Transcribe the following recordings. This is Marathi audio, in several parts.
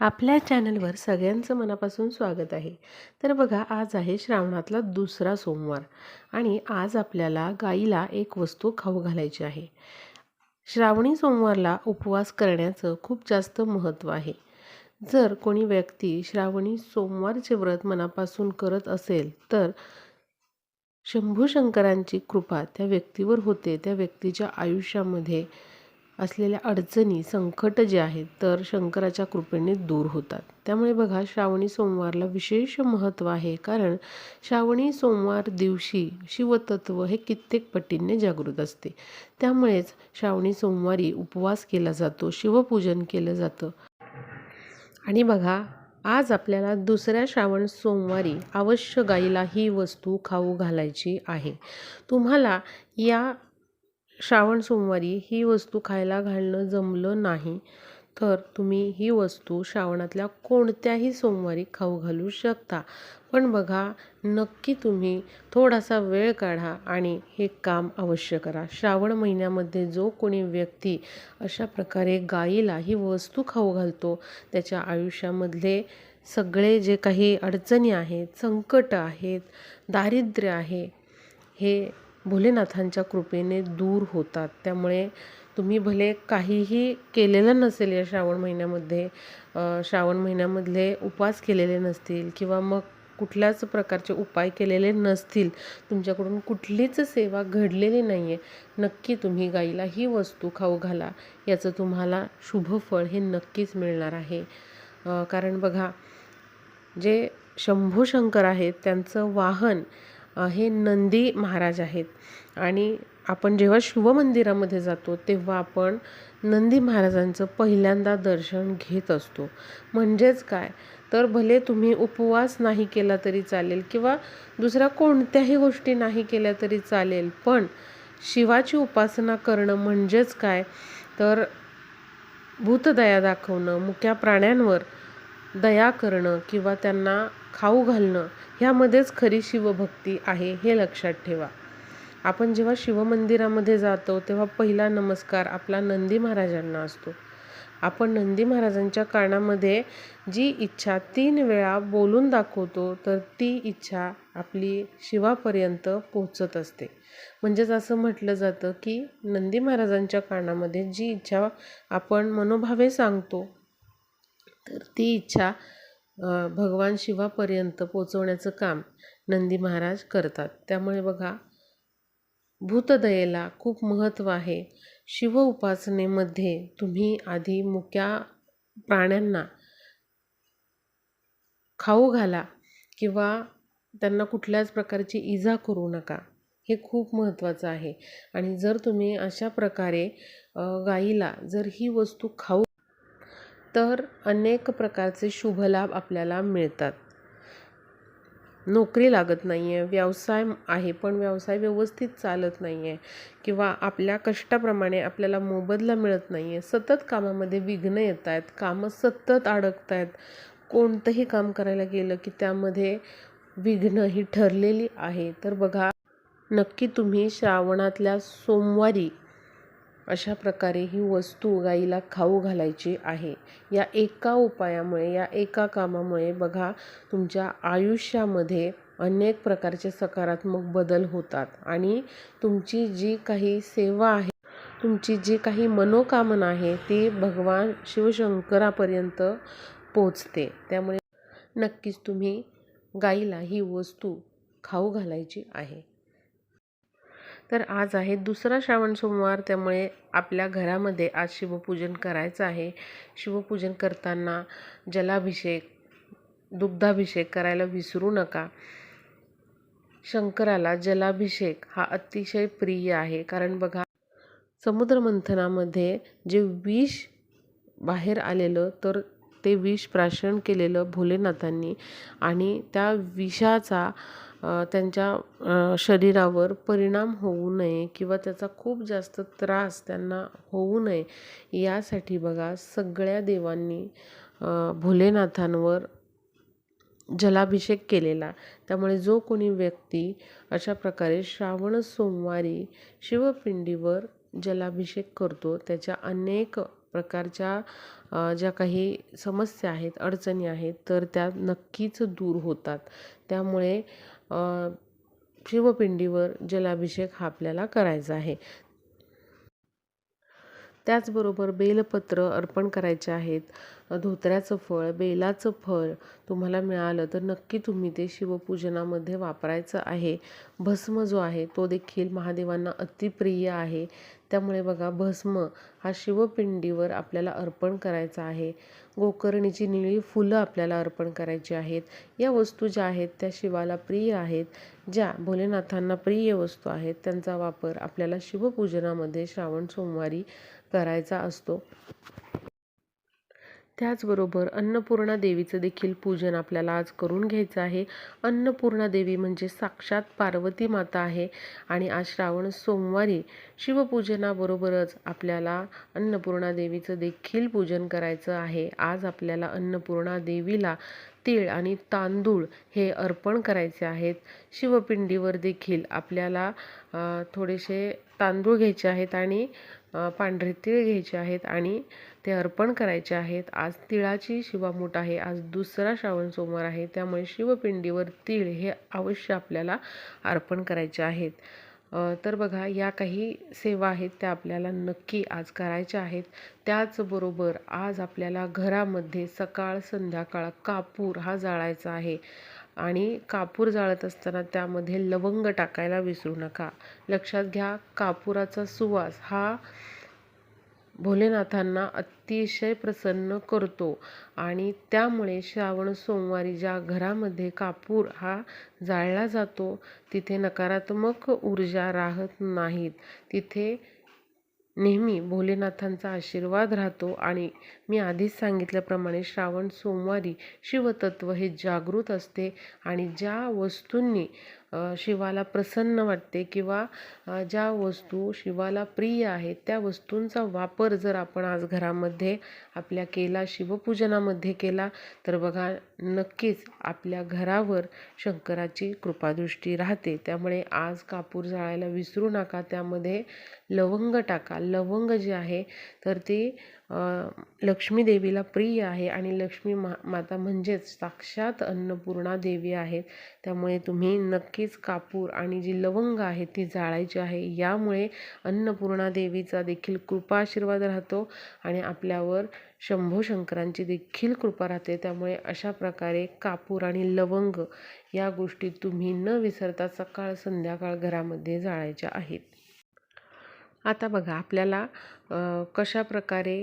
आपल्या चॅनलवर सगळ्यांचं मनापासून स्वागत आहे. तर बघा आज आहे श्रावणातला दुसरा सोमवार आणि आज आपल्याला गाईला एक वस्तू खाऊ घालायची आहे. श्रावणी सोमवारला उपवास करण्याचं खूप जास्त महत्त्व आहे. जर कोणी व्यक्ती श्रावणी सोमवारचे व्रत मनापासून करत असेल तर शंभू शंकरांची कृपा त्या व्यक्तीवर होते त्या व्यक्तीच्या आयुष्यामध्ये असलेल्या अडचणी संकट जे आहेत तर शंकराच्या कृपेने दूर होतात. त्यामुळे बघा श्रावणी सोमवारला विशेष महत्त्व आहे. कारण श्रावणी सोमवार दिवशी शिवतत्व हे कित्येक पटींनी जागृत असते. त्यामुळेच श्रावणी सोमवारी उपवास केला जातो शिवपूजन केलं जातं. आणि बघा आज आपल्याला दुसऱ्या श्रावण सोमवारी अवश्य गाईला ही वस्तू खाऊ घालायची आहे. तुम्हाला या श्रावण सोमवारी ही वस्तू खायला घालणं जमलं नाही तर तुम्ही ही वस्तू श्रावणातल्या कोणत्याही सोमवारी खाऊ घालू शकता. पण बघा नक्की तुम्ही थोडासा वेळ काढा आणि हे काम अवश्य करा. श्रावण महिन्यामध्ये जो कोणी व्यक्ती अशा प्रकारे गाईला ही वस्तू खाऊ घालतो त्याच्या आयुष्यामधले सगळे जे काही अडचणी आहेत संकट आहेत दारिद्र्य आहे हे भोलेनाथांच्या कृपेने दूर होतात. त्यामुळे तुम्ही भले काहीही केलेलं नसेल या श्रावण महिन्यामध्ये श्रावण महिन्यामधले उपवास केलेले नसतील किंवा मग कुठल्याच प्रकारचे उपाय केलेले नसतील तुमच्याकडून कुठलीच सेवा घडलेली नाही आहे नक्की तुम्ही गाईला ही वस्तू खाऊ घाला. याचं तुम्हाला शुभफळ हे नक्कीच मिळणार आहे. कारण बघा जे शंभू शंकर आहेत त्यांचं वाहन हे नंदी महाराज आहेत. आणि आपण जेव्हा शिवमंदिरामध्ये जातो तेव्हा आपण नंदी महाराजांचं पहिल्यांदा दर्शन घेत असतो. म्हणजेच काय? तर भले तुम्ही उपवास नाही केला तरी चालेल किंवा दुसऱ्या कोणत्याही गोष्टी नाही केल्या तरी चालेल पण शिवाची उपासना करणं म्हणजेच काय? तर भूतदया दाखवणं मुक्या प्राण्यांवर दया करणं किंवा त्यांना खाऊ घालणं ह्यामध्येच खरी शिवभक्ती आहे हे लक्षात ठेवा. आपण जेव्हा शिवमंदिरामध्ये जातो तेव्हा पहिला नमस्कार आपला नंदी महाराजांना असतो. आपण नंदी महाराजांच्या कानामध्ये जी इच्छा तीन वेळा बोलून दाखवतो तर ती इच्छा आपली शिवापर्यंत पोचत असते. म्हणजेच असं म्हटलं जातं की नंदी महाराजांच्या कानामध्ये जी इच्छा आपण मनोभावे सांगतो तर ती इच्छा भगवान शिवापर्यंत पोचवण्याचं काम नंदी महाराज करतात. त्यामुळे बघा भूतदयेला खूप महत्त्व आहे. शिव उपासनेमध्ये तुम्ही आधी मुक्या प्राण्यांना खाऊ घाला किंवा त्यांना कुठल्याच प्रकारची इजा करू नका. हे खूप महत्त्वाचं आहे. आणि जर तुम्ही अशा प्रकारे गाईला जर ही वस्तू खाऊ तर अनेक प्रकारचे शुभलाभ आपल्याला मिळतात. नोकरी लागत नाही आहे व्यवसाय आहे पण व्यवसाय व्यवस्थित चालत नाही आहे किंवा आपल्या कष्टाप्रमाणे आपल्याला मोबदला मिळत नाही आहे सतत कामामध्ये विघ्न येत आहेत कामं सतत अडकत आहेत कोणतंही काम करायला गेलं की त्यामध्ये विघ्न ही ठरलेली आहे. तर बघा नक्की तुम्ही श्रावणातल्या सोमवारी अशा प्रकारे ही वस्तू गाईला खाऊ घालायची आहे. या एका उपायामुळे या एका कामामुळे बघा तुमच्या आयुष्यामध्ये अनेक प्रकारचे सकारात्मक बदल होतात आणि तुमची जी काही सेवा आहे तुमची जी काही मनोकामना आहे ती भगवान शिवशंकरापर्यंत पोचते. त्यामुळे नक्कीच तुम्ही गाईला ही वस्तू खाऊ घालायची आहे. तर आज आहे दुसरा श्रावण सोमवार त्यामुळे आपल्या घरामध्ये आज शिवपूजन करायचं आहे. शिवपूजन करताना जलाभिषेक दुग्धाभिषेक करायला विसरू नका. शंकराला जलाभिषेक हा अतिशय प्रिय आहे कारण बघा समुद्रमंथनामध्ये जे विष बाहेर आलेलं तर ते विष प्राशन केलेलं भोलेनाथांनी आणि त्या विषाचा त्यांच्या शरीरावर परिणाम होऊ नये किंवा त्याचा खूप जास्त त्रास त्यांना होऊ नये यासाठी बघा सगळ्या देवांनी भोलेनाथांवर जलाभिषेक केलेला. त्यामुळे जो कोणी व्यक्ती अशा प्रकारे श्रावण सोमवारी शिवपिंडीवर जलाभिषेक करतो त्याच्या अनेक प्रकारच्या ज्या काही समस्या आहेत अडचणी आहेत तर त्या नक्कीच दूर होतात. त्यामुळे शिवपिंडीवर जलाभिषेक हा आपल्याला करायचा आहे. त्याचबरोबर बेलपत्र अर्पण करायचे आहेत. धोत्र्याचं फळ बेलाचं फळ तुम्हाला मिळालं तर नक्की तुम्ही ते शिवपूजनामध्ये वापरायचं आहे. भस्म जो आहे तो देखील महादेवांना अतिप्रिय आहे. त्यामुळे बघा भस्म हा शिवपिंडीवर आपल्याला अर्पण करायचा आहे. गोकर्णीची निळी फुलं आपल्याला अर्पण करायची आहेत. या वस्तू ज्या आहेत त्या शिवाला प्रिय आहेत. ज्या भोलेनाथांना प्रिय वस्तू आहेत त्यांचा वापर आपल्याला शिवपूजनामध्ये श्रावण सोमवारी करायचा असतो. त्याचबरोबर अन्नपूर्णा देवीचं देखील पूजन आपल्याला आज करून घ्यायचं आहे. अन्नपूर्णा देवी म्हणजे साक्षात पार्वती माता आहे आणि आज श्रावण सोमवारी शिवपूजनाबरोबरच आपल्याला अन्नपूर्णा देवीचं देखील पूजन करायचं आहे. आज आपल्याला अन्नपूर्णा देवीला तीळ आणि तांदूळ हे अर्पण करायचे आहेत. शिवपिंडीवर देखील आपल्याला थोडेसे तांदूळ घ्यायचे आहेत आणि पांढरे तीळ घ्यायचे आहेत आणि ते अर्पण करायचे आहेत. आज तिळाची शिवामूठ आहे. आज दुसरा श्रावण सोमवार आहे. त्यामुळे शिवपिंडीवर तीळ हे अवश्य आपल्याला अर्पण करायचे आहेत. तर बघा या काही सेवा आहेत त्या आपल्याला नक्की आज करायच्या आहेत. त्याचबरोबर आज आपल्याला घरामध्ये सकाळ संध्याकाळ कापूर हा जाळायचा आहे. आणि कापूर जाळत असताना त्यामध्ये लवंग टाकायला विसरू नका. लक्षात घ्या कापुराचा सुवास हा भोलेनाथांना अतिशय प्रसन्न करतो आणि त्यामुळे श्रावण सोमवारी ज्या घरामध्ये कापूर हा जाळला जातो तिथे नकारात्मक ऊर्जा राहत नाहीत. तिथे नेहमी भोलेनाथांचा आशीर्वाद राहतो आणि मी आधीच सांगितल्याप्रमाणे श्रावण सोमवारी शिवतत्व हे जागृत असते आणि ज्या वस्तूंनी शिवाला प्रसन्न वाटते किंवा ज्या वस्तू शिवाला प्रिय आहेत त्या वस्तूंचा वापर जर आपण आज घरामध्ये आपल्या केला शिवपूजनामध्ये केला तर बघा नक्कीच आपल्या घरावर शंकराची कृपादृष्टी राहते. त्यामुळे आज कापूर जाळायला विसरू नका त्यामध्ये लवंग टाका. लवंग जे आहे तर ते लक्ष्मी देवीला प्रिय आहे आणि लक्ष्मी मा माता म्हणजेच साक्षात अन्नपूर्णा देवी आहेत. त्यामुळे तुम्ही नक्कीच कापूर आणि जी लवंग आहे ती जाळायची आहे. यामुळे अन्नपूर्णा देवीचा देखील कृपा आशीर्वाद राहतो आणि आपल्यावर शंभो शंकरांची देखील कृपा राहते. त्यामुळे अशा प्रकारे कापूर आणि लवंग या गोष्टी तुम्ही न विसरता सकाळ संध्याकाळ घरामध्ये जाळायच्या आहेत. आता बघा आपल्याला कशा प्रकारे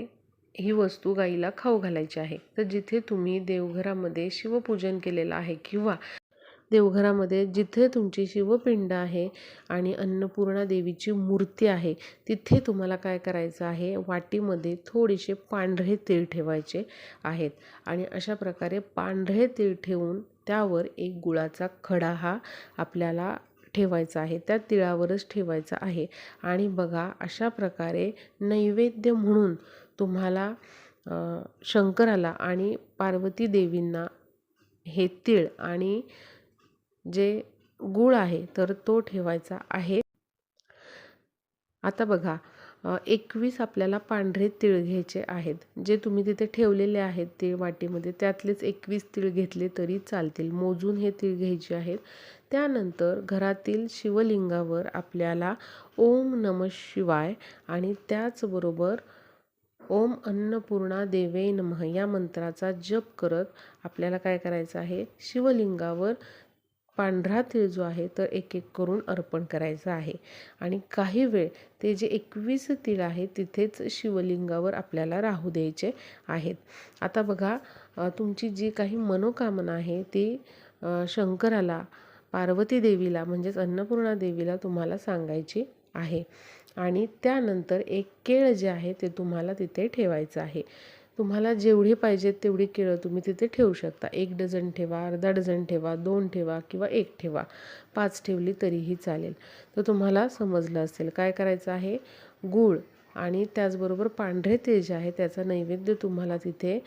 ही वस्तू गाईला खाऊ घालायची आहे. तर जिथे तुम्ही देवघरामध्ये शिवपूजन केलेलं आहे किंवा देवघरामध्ये जिथे तुमची शिवपिंड आहे आणि अन्नपूर्णा देवीची मूर्ती आहे तिथे तुम्हाला काय करायचं आहे? वाटीमध्ये थोडेसे पांढरे तीळ ठेवायचे आहेत आणि अशा प्रकारे पांढरे तीळ ठेवून त्यावर एक गुळाचा खडा हा आपल्याला ठेवायचा आहे. त्या तिळावरच ठेवायचा आहे. आणि बघा अशा प्रकारे नैवेद्य म्हणून तुम्हाला शंकराला आणि पार्वती देवींना हे तीळ आणि जे गूळ आहे तर तो ठेवायचा आहे. आता बघा एकवीस आपल्याला पांढरे तीळ घ्यायचे आहेत. जे तुम्ही तिथे ठेवलेले आहेत तीळ वाटीमध्ये त्यातलेच एकवीस तीळ घेतले तरी चालतील. मोजून हे तीळ घ्यायचे आहेत. त्यानंतर घरातील शिवलिंगावर आपल्याला ओम नम शिवाय आणि त्याचबरोबर ओम अन्नपूर्णा देवे नमः या मंत्राचा जप करत आपल्याला काय करायचं आहे? शिवलिंगावर पांढरा तीळ जो आहे तर एक एक करून अर्पण करायचं आहे. आणि काही वेळ ते जे एकवीस तीळ आहे तिथेच शिवलिंगावर आपल्याला राहू द्यायचे आहेत. आता बघा तुमची जी काही मनोकामना आहे ती शंकराला पार्वती देवीला म्हणजेच अन्नपूर्णा देवीला तुम्हाला सांगायची आहे. आणि त्यानंतर एक केळ जे आहे ते तुम्हाला तिथे ठेवायचं आहे. तुम्हाला जेवढी पाहिजेत तेवढी केळं तुम्ही तिथे ठेवू शकता. एक डझन ठेवा अर्धा डझन ठेवा दोन ठेवा किंवा एक ठेवा. पाच ठेवली तरीही चालेल. तर तुम्हाला समजलं असेल. काय करायचं आहे? गूळ. आणि त्याचबरोबर पांढरे तीळ जे आहे त्याचा नैवेद्य तुम्हाला तिथे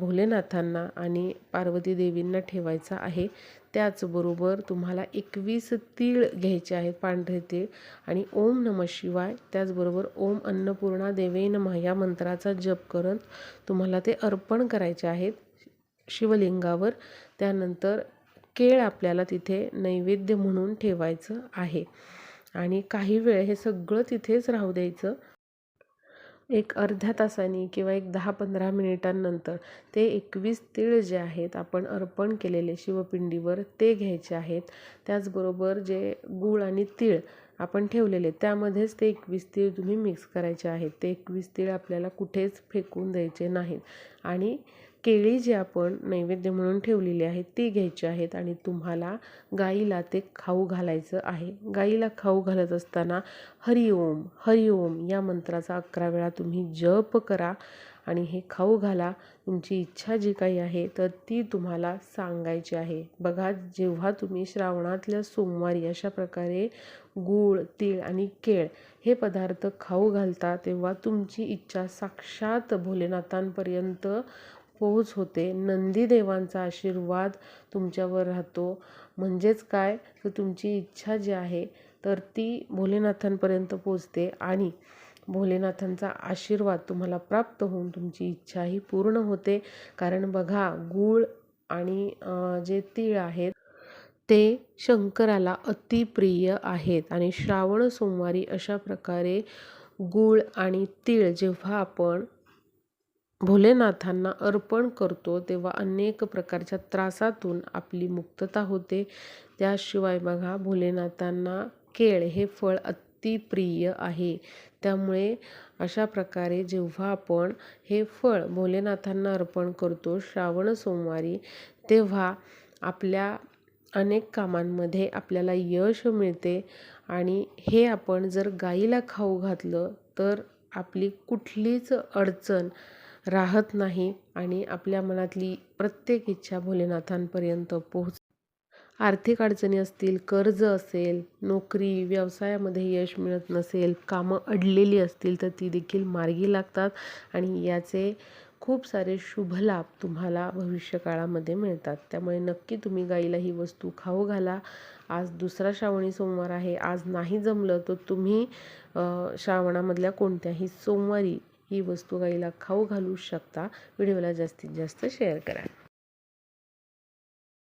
भोलेनाथांना आणि पार्वती देवींना ठेवायचा आहे. त्याचबरोबर तुम्हाला एकवीस तीळ घ्यायचे आहेत पांढरे तीळ. आणि ओम नम शिवाय त्याचबरोबर ओम अन्नपूर्णा देवे नमः या मंत्राचा जप करत तुम्हाला ते अर्पण करायचे आहेत शिवलिंगावर. त्यानंतर केळ आपल्याला तिथे नैवेद्य म्हणून ठेवायचं आहे. आणि काही वेळ हे सगळं तिथेच राहू द्यायचं. एक अर्ध्या तासाने किंवा एक दहा पंधरा मिनिटांनंतर ते एकवीस तीळ जे आहेत आपण अर्पण केलेले शिवपिंडीवर ते घ्यायचे आहेत. त्याचबरोबर जे गूळ आणि तीळ आपण ठेवलेले त्यामध्येच ते एकवीस तीळ तुम्ही मिक्स करायचे आहेत. ते एकवीस तीळ आपल्याला कुठेच फेकून द्यायचे नाहीत. आणि केळी जी आपण नैवेद्य म्हणून ठेवलेली आहेत ती घ्यायची आहेत आणि तुम्हाला गाईला ते खाऊ घालायचं आहे. गाईला खाऊ घालत असताना हरिओम हरिओम या मंत्राचा अकरा वेळा तुम्ही जप करा आणि हे खाऊ घाला. तुमची इच्छा जी काही आहे तर ती तुम्हाला सांगायची आहे. बघा जेव्हा तुम्ही श्रावणातल्या सोमवारी अशा प्रकारे गूळ तीळ आणि केळ हे पदार्थ खाऊ घालता तेव्हा तुमची इच्छा साक्षात भोलेनाथांपर्यंत पोहोच होते. नंदीदेवांचा आशीर्वाद तुमच्यावर राहतो. म्हणजेच काय? तर तुमची इच्छा जी आहे तर ती भोलेनाथांपर्यंत पोचते आणि भोलेनाथांचा आशीर्वाद तुम्हाला प्राप्त होऊन तुमची इच्छाही पूर्ण होते. कारण बघा गूळ आणि जे तीळ आहेत ते शंकराला अतिप्रिय आहेत. आणि श्रावण सोमवारी अशा प्रकारे गूळ आणि तीळ जेव्हा आपण भोलेनाथांना अर्पण करतो तेव्हा अनेक प्रकारच्या त्रासातून आपली मुक्तता होते. त्याशिवाय बघा भोलेनाथांना केळ हे फळ अतिप्रिय आहे. त्यामुळे अशा प्रकारे जेव्हा आपण हे फळ भोलेनाथांना अर्पण करतो श्रावण सोमवारी तेव्हा आपल्या अनेक कामांमध्ये आपल्याला यश मिळते. आणि हे आपण जर गाईला खाऊ घातलं तर आपली कुठलीच अडचण राहत नाही आणि आपल्या मनातली प्रत्येक इच्छा भोलेनाथांपर्यंत पोहोच आर्थिक अडचणी असतील कर्ज असेल नोकरी व्यवसायामध्ये यश मिळत नसेल कामं अडलेली असतील तर ती देखील मार्गी लागतात आणि याचे खूप सारे शुभ लाभ तुम्हाला भविष्यकाळामध्ये मिळतात. त्यामुळे नक्की तुम्ही गाईला ही वस्तू खाऊ घाला. आज दुसरा श्रावणी सोमवार आहे. आज नाही जमलं तर तुम्ही श्रावणामधल्या कोणत्याही सोमवारी ही वस्तू गाईला खाऊ घालू शकता. व्हिडिओला जास्तीत जास्त शेअर करा.